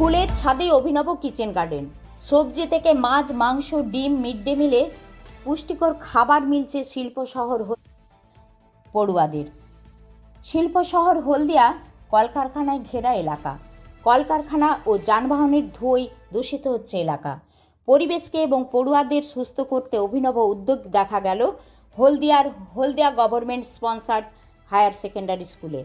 স্কুলের ছাদে অভিনব কিচেন গার্ডেন। সবজি থেকে মাছ, মাংস, ডিম, মিড ডে মিলে পুষ্টিকর খাবার মিলছে শিল্প শহর পড়ুয়াদের। শিল্প শহর হলদিয়া, কলকারখানায় ঘেরা এলাকা। কলকারখানা ও যানবাহনের ধুয়োয় দূষিত হচ্ছে এলাকা। পরিবেশকে এবং পড়ুয়াদের সুস্থ করতে অভিনব উদ্যোগ দেখা গেল হলদিয়ার Haldia government sponsored higher secondary স্কুলে।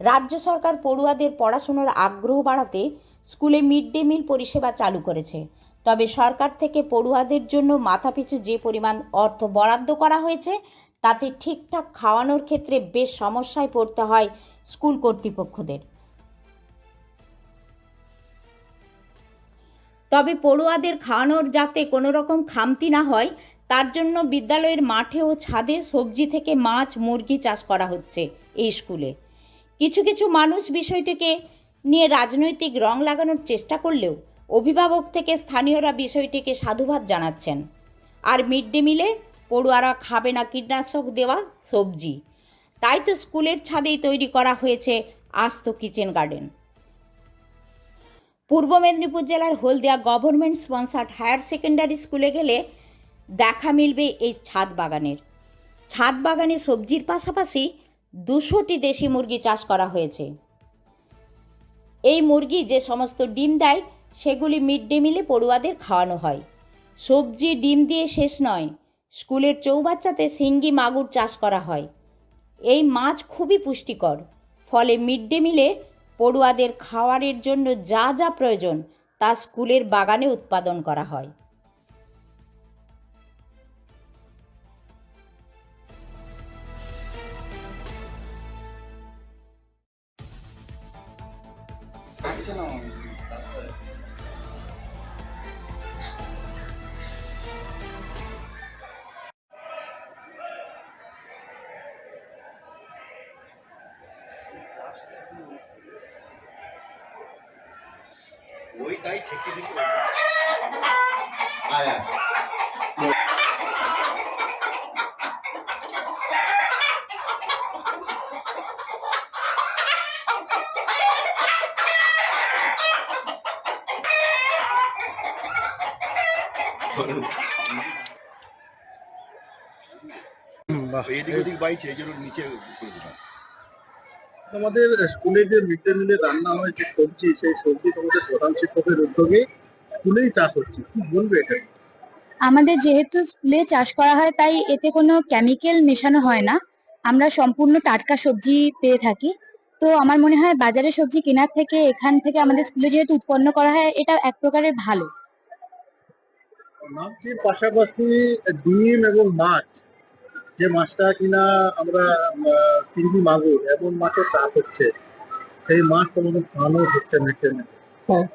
রাজ্য সরকার পড়ুয়াদের পড়াশুনোর আগ্রহ বাড়াতে স্কুলে মিড ডে মিল পরিষেবা চালু করেছে। তবে সরকার থেকে পড়ুয়াদের জন্য মাথাপিছু যে পরিমাণ অর্থ বরাদ্দ করা হয়েছে, তাতে ঠিকঠাক খাওয়ানোর ক্ষেত্রে বেশ সমস্যায় পড়তে হয় স্কুল কর্তৃপক্ষদের। তবে পড়ুয়াদের খাওয়ানোর যাতে কোনো রকম খামতি না হয়, তার জন্য বিদ্যালয়ের মাঠে ও ছাদে সবজি থেকে মাছ, মুরগি চাষ করা হচ্ছে এই স্কুলে। কিছু কিছু মানুষ বিষয়টিকে নিয়ে রাজনৈতিক রং লাগানোর চেষ্টা করলেও অভিভাবক থেকে স্থানীয়রা বিষয়টিকে সাধুবাদ জানাচ্ছেন। আর মিড ডে মিলে পড়ুয়ারা খাবে না কীটনাশক দেওয়া সবজি। তাই তো স্কুলের ছাদেই তৈরি করা হয়েছে আস্ত কিচেন গার্ডেন। পূর্ব মেদিনীপুর জেলার Haldia government sponsored higher secondary স্কুলে গেলে দেখা মিলবে এই ছাদ বাগানের। ছাদ বাগানে সবজির পাশাপাশি দুশোটি দেশি মুরগি চাষ করা হয়েছে। এই মুরগি যে সমস্ত ডিম দেয়, সেগুলি মিড ডে মিলে পড়ুয়াদের খাওয়ানো হয়। সবজি ডিম দিয়ে শেষ নয়, স্কুলের চৌবাচ্চাতে সিঙ্গি মাগুর চাষ করা হয়। এই মাছ খুবই পুষ্টিকর, ফলে মিড ডে মিলে পড়ুয়াদের খাওয়ারের জন্য যা যা প্রয়োজন তা স্কুলের বাগানে উৎপাদন করা হয়। ওই তাই ঠেকে দিকে আয় আয়। বাহ এদিক ওদিক বাইছে এই জন্য নিচে করে দিলাম। আমাদের স্কুলে যে মিড ডে মিলে রান্না হয় যে সবজি সেই সবজি তোমাদের প্রধান শিক্ষকের উদ্যোগে স্কুলেই চাষ হচ্ছে। কি বলবে এটা? আমাদের যেহেতু স্কুলে চাষ করা হয় তাই এতে কোনো কেমিক্যাল মেশানো হয় না। আমরা সম্পূর্ণ টাটকা সবজি পেয়ে থাকি। তো আমার মনে হয় বাজারে সবজি কেনার থেকে এখান থেকে আমাদের স্কুলে যেহেতু উৎপন্ন করা হয় এটা এক প্রকারের ভালো। মাছটির পাশাপাশি ডিম এবং মাছ যে মাছটা কিনা আমরা চিংড়ি মাগুর এমন মাছের চাষ হচ্ছে সেই মাছ তোমাদের খাওয়ানো হচ্ছে ডে মিলে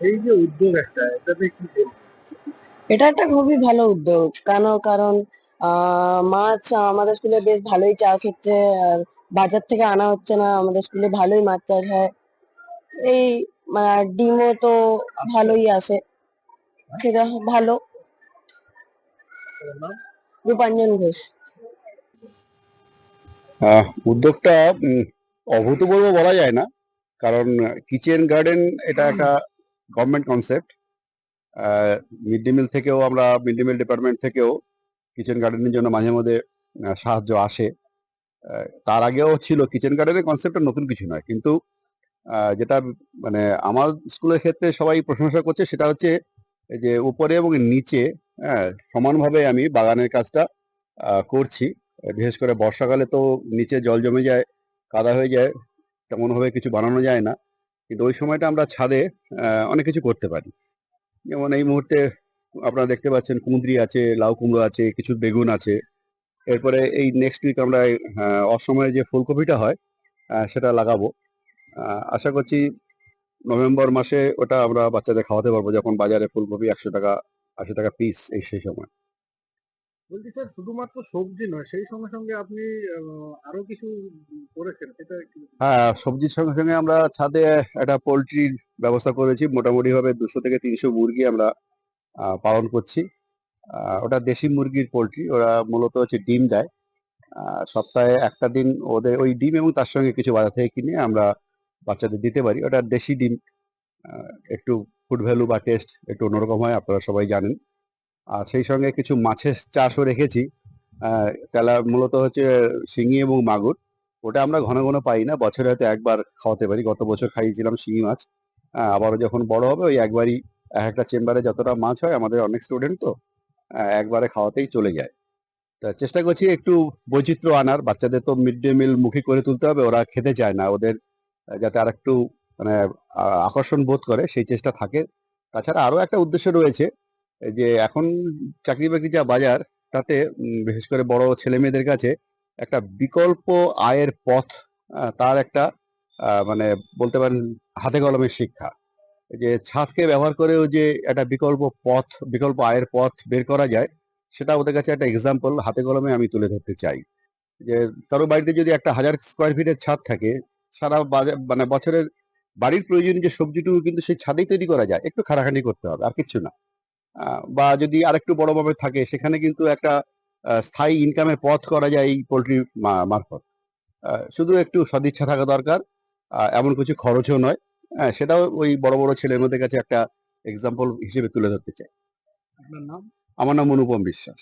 এই যে উদ্যোগ একটা এটাতে কি এটা একটা খুবই ভালো উদ্যোগ কেন কারণ মাছ আমাদের স্কুলে বেশ ভালোই চাষ হচ্ছে আর বাজার থেকে আনা হচ্ছে না আমাদের স্কুলে ভালোই মাছ চাষ হয়। এই মানে ডিমও তো ভালোই আসে সেটা ভালো। নাম? রূপাঞ্জন ঘোষ উদ্যোগটা অভূতপূর্ব বলা যায় না, কারণ কিচেন গার্ডেন এটা একটা government concept mid day meal থেকেও আমরা মিড ডে মিল ডিপার্টমেন্ট থেকেও কিচেন গার্ডেনের জন্য মাঝে মধ্যে সাহায্য আসে তার আগেও ছিল, কিচেন গার্ডেনের কনসেপ্টটা নতুন কিছু নয়, কিন্তু যেটা মানে আমার স্কুলের ক্ষেত্রে সবাই প্রশংসা করছে সেটা হচ্ছে যে উপরে এবং নিচে হ্যাঁ সমানভাবে আমি বাগানের কাজটা করছি। বিশেষ করে বর্ষাকালে তো নিচে জল জমে যায়, কাদা হয়ে যায় তেমন ভাবে কিছু বানানো যায় না। কিন্তু ওই সময়টা আমরা ছাদে অনেক কিছু করতে পারি। যেমন এই মুহূর্তে আপনারা দেখতে পাচ্ছেন কুঁদরি আছে, লাউ কুমড়ো আছে, কিছু বেগুন আছে। এরপরে এই নেক্সট উইক আমরা অসময়ে যে ফুলকপিটা হয় সেটা লাগাবো। আশা করছি নভেম্বর মাসে ওটা আমরা বাচ্চাদের খাওয়াতে পারব, যখন বাজারে ফুলকপি একশো টাকা আশি টাকা পিস এই সেই সময়। বলছি স্যার শুধুমাত্র সবজি নয় সেই সঙ্গে সঙ্গে আপনি আরও কিছু করেছেন সেটা হ্যাঁ সবজির সঙ্গে সঙ্গে আমরা ছাদে একটা পোলট্রির ব্যবস্থা করেছি। মোটামুটি ভাবে দুশো থেকে তিনশো মুরগি আমরা পালন করছি। ওটা দেশি মুরগির পোলট্রি ওরা মূলত হচ্ছে ডিম দেয়। সপ্তাহে একটা দিন ওদের ওই ডিম এবং তার সঙ্গে কিছু বাজার থেকে কিনে আমরা বাচ্চাদের দিতে পারি। ওটা দেশি ডিম একটু ফুড ভ্যালু বা টেস্ট একটু অন্যরকম হয়, আপনারা সবাই জানেন। আর সেই সঙ্গে কিছু মাছের চাষও রেখেছি। তেলা মূলত হচ্ছে শিঙি এবং মাগুর। ওটা আমরা ঘন ঘন পাই না, বছরে হয়তো একবার খাওয়াতে পারি। গত বছর খাইয়েছিলাম শিঙি মাছ। আবারও যখন বড় হবে, ওই একবারই এক একটা চেম্বারে যতটা মাছ হয়, আমাদের অনেক স্টুডেন্ট তো একবারে খাওয়াতেই চলে যায়। তা চেষ্টা করছি একটু বৈচিত্র্য আনার। বাচ্চাদের তো মিড ডে মিল মুখী করে তুলতে হবে, ওরা খেতে চায় না। ওদের যাতে আর একটু মানে আকর্ষণ বোধ করে, সেই চেষ্টা থাকে। তাছাড়া আরও একটা উদ্দেশ্য রয়েছে, যে এখন চাকরি বাকরি যা বাজার, তাতে বিশেষ করে বড় ছেলে মেয়েদের কাছে একটা বিকল্প আয়ের পথ তার একটা মানে বলতে পারেন হাতে কলমের শিক্ষা। যে ছাদকে ব্যবহার করেও যে একটা বিকল্প পথ, বিকল্প আয়ের পথ বের করা যায়, সেটা ওদের কাছে একটা এক্সাম্পল হাতে কলমে আমি তুলে ধরতে চাই। যে কারও বাড়িতে যদি একটা হাজার স্কোয়ার ফিটের ছাদ থাকে, সারা মানে বছরের বাড়ির প্রয়োজনীয় যে সবজিটুকু কিন্তু সেই ছাদেই তৈরি করা যায় একটু খাটাখাটি করতে হবে আর কিচ্ছু না। বা যদি আরেকটু বড় ভাবে থাকে সেখানে কিন্তু একটা স্থায়ী ইনকামের পথ করা যায় এই পোলট্রি মারফত। শুধু একটু সদিচ্ছা থাকা দরকার এমন কিছু খরচও নয়। হ্যাঁ সেটাও ওই বড় বড় ছেলের মধ্যে কাছে একটা এক্সাম্পল হিসেবে তুলে ধরতে চাই। আপনার নাম? আমার নাম অনুপম বিশ্বাস।